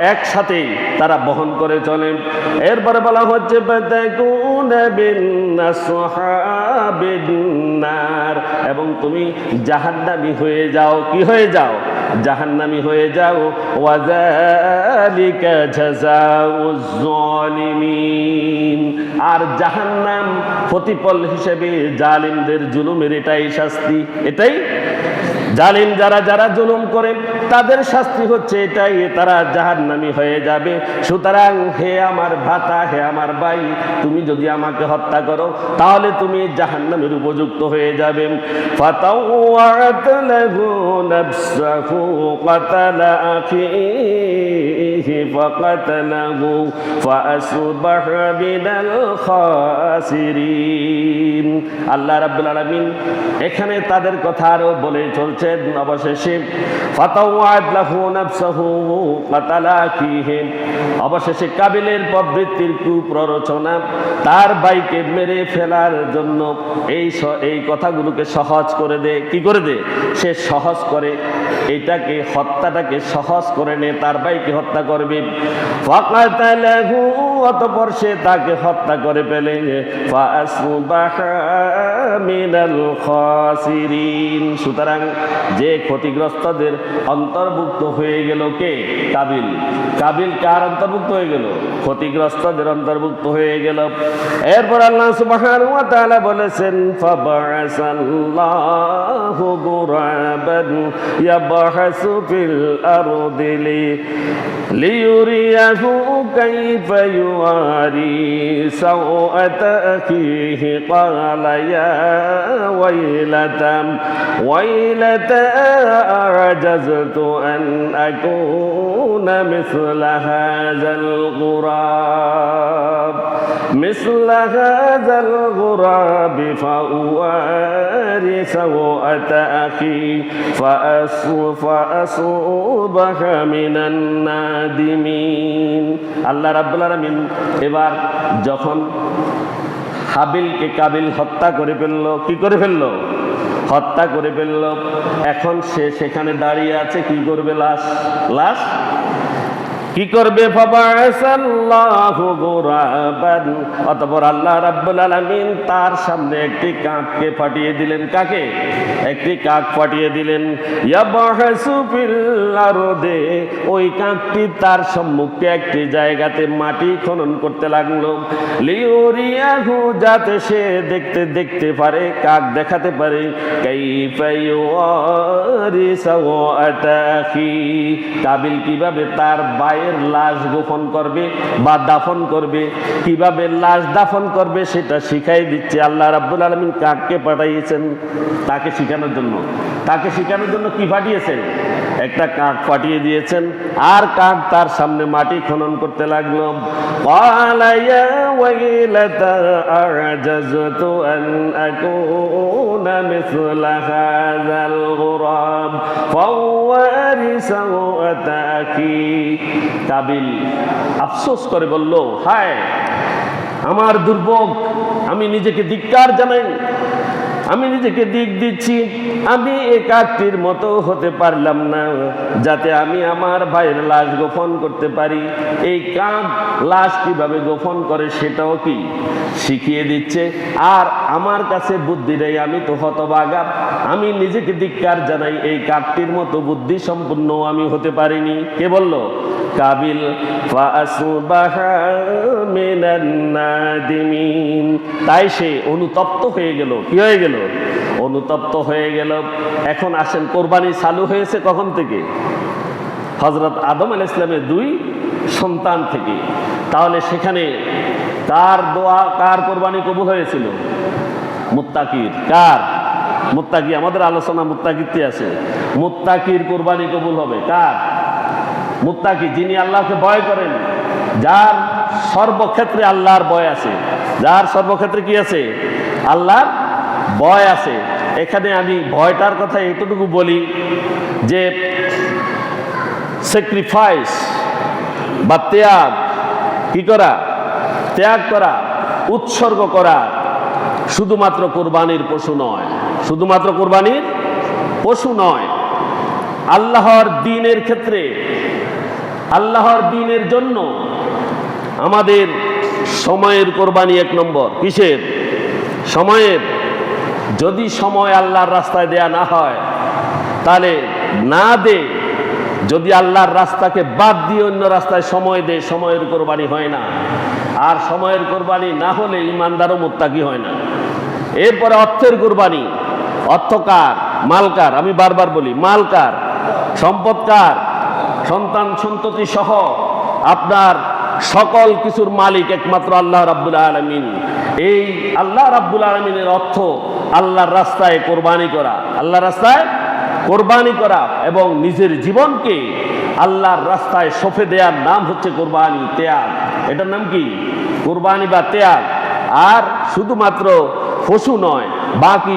একসাথে তারা বহন করে চলে। এরপরে বলা হচ্ছে এবং তুমি জাহান্নামী হয়ে যাও। কি হয়ে যাও? জাহান্নামী হয়ে যাও। আর জাহান্নাম প্রতিফল হিসেবে জালিমদের জুলুমের এটাই শাস্তি। এটাই জালিম যারা যারা জুলুম করে, তাদের শাস্তি হচ্ছে এটাই তারা জাহান্নামী হয়ে যাবে। সুতরাং হে আমার ভাতা, হে আমার ভাই, তুমি যদি আমাকে হত্যা করো, তাহলে তুমি জাহান্নামের উপযুক্ত হয়ে যাবে। ফাতাওয়াত লাহু নাফসাহু কাতালা আখিহি। ফাকাতালাহু ফাআসবাহা মিনাল খাসিরিন আল্লাহ রাব্বুল আলামিন এখানে তাদের কথা আরও বলে চলছেন অবশেষে। ফাতাওয়াত লাহু নাফসাহু কাতালা আখিহি অবশেষে কাবিলের প্রবৃত্তির কুপ্ররোচনা তার ভাইকে মেরে ফেলার জন্য এই এই কথাগুলোকে সহজ করে দে। কি করে দে? সে সহজ করে এটাকে, হত্যাটাকে সহজ করে নে, তার ভাইকে হত্যা করবে। অতঃপর সে তাকে হত্যা করে ফেলে। সুতরাং যে ক্ষতিগ্রস্তদের অন্তর্ভুক্ত হয়ে গেল কে? কাবিল। কাবিল কার অন্তর্ভুক্ত হয়ে গেল? ক্ষতিগ্রস্তদের অন্তর্ভুক্ত হয়ে গেল। এরপর আল্লাহ তাআলা বলেছেন, ফাবাআসাল্লাহু يبحث في الأرض لي ليريه كيف يواري سوءة أخيه. قال يا ويلة ويلتى أعجزت أن أكون مثل هذا الغراب. مثل هذا الغراب فأواري سوءة أخي فأص- فأصبح من النادمين আল্লাহ রাব্বুল আলামিন এবার যখন হাবিলকে কাবিল হত্যা করে ফেললো কি করে ফেললো হত্যা করে ফেললো এখন সে সেখানে দাঁড়িয়ে আছে কি করবে লাশ লাশ কি করবে? গুরাবান। আল্লাহ রাব্বুল আলামিন তার সামনে একটি কাককে পাঠিয়ে দিলেন। কাকে? একটি কাক পাঠিয়ে দিলেন। আরদে। ওই কাকটি তার সম্মুখে একটি জায়গাতে মাটি খনন করতে লাগল। লিউরিয়াহু, যাতে সে দেখতে দেখতে পারে, কাক দেখাতে পারে। কাবিল কীভাবে তার ভাইয়ের লাশ গোপন করবে বা দাফন করবে কিভাবে লাশ দাফন করবে সেটা শিখাই দিচ্ছে আল্লাহ রাব্বুল আলামিন কাককে পাঠিয়েছেন তাকে শেখানোর জন্য তাকে শেখানোর জন্য কি পাঠিয়েছেন একটা কাক পাঠিয়ে দিয়েছেন আর কাক তার সামনে মাটি খনন করতে লাগলো قال يا কাবিল আফসোস করে বলল হায় আমার দুর্ভোগ আমি নিজেকে ধিক্কার জানাই। আমি নিজেকে দিক দিচ্ছি। আমি এ কাকটির মতো হতে পারলাম না, যাতে আমি আমার ভাইয়ের লাশ গোপন করতে পারি। এই কাক লাশ কীভাবে গোপন করে সেটাও কি শিখিয়ে দিচ্ছে। আর আমার কাছে বুদ্ধি নেই, আমি তো হতবাগা আমি নিজেকে ধিক্কার জানাই, এই কাকটির মতো বুদ্ধি সম্পূর্ণ আমি হতে পারিনি। কে বলল? কাবিল ফাসবাহা মিনান নাদিমিন। তাই সে অনুতপ্ত হয়ে গেল। কি হয়ে গেল? অনুতপ্ত হয়ে গেল। এখন আসেন, কোরবানি চালু হয়েছে কখন থেকে? হজরত আদম আল ইসলামের দুই সন্তান থেকে। তাহলে সেখানে কার দোয়া, কার কোরবানি কবুল হয়েছিল? মুত্তাকির। কার? মুত্তাকি, আমাদের আলোচনা মুত্তাকিতে আছে। মুত্তাকির কোরবানি কবুল হবে। কার? মুত্তাকি, যিনি আল্লাহকে ভয় করেন, যার সর্বক্ষেত্রে আল্লাহর ভয় আছে। যার সর্বক্ষেত্রে কি আছে? আল্লাহর ভয় আছে। এখানে আমি ভয়টার কথা এতটুকু বলি যে স্যাক্রিফাইস বা ত্যাগ কি করা? ত্যাগ করা, উৎসর্গ করা শুধুমাত্র কোরবানির পশু নয়। শুধুমাত্র কোরবানির পশু নয়। আল্লাহর দিনের ক্ষেত্রে, আল্লাহর দিনের জন্য আমাদের সময়ের কোরবানি এক নম্বর। কিসের? সময়ের। যদি সময় আল্লাহর রাস্তায় দেয়া না হয়, তাহলে না দে। যদি আল্লাহর রাস্তাকে বাদ দিয়ে অন্য রাস্তায় সময় দে, সময়ের কোরবানি হয় না। আর সময়ের কোরবানি না হলে ইমানদারও মোত্তাকি হয় না। এরপরে অর্থের কোরবানি। অর্থকার মালকার আমি বারবার বলি মালকার সম্পদকার সন্তান সন্ততি সহ আপনার সকল কিছুর মালিক একমাত্র আল্লাহ রাব্বুল আলমিন। এই আল্লাহ রাব্বুল আলমিনের অর্থ আল্লাহর রাস্তায় কোরবানি করা। আল্লাহ রাস্তায় কোরবানি করা এবং নিজের জীবনকে আল্লাহর রাস্তায় সফে দেওয়ার নাম হচ্ছে কোরবানি ত্যাগ এটার নাম কি? কোরবানি বা ত্যাগ আর শুধুমাত্র পশু নয়, বাকি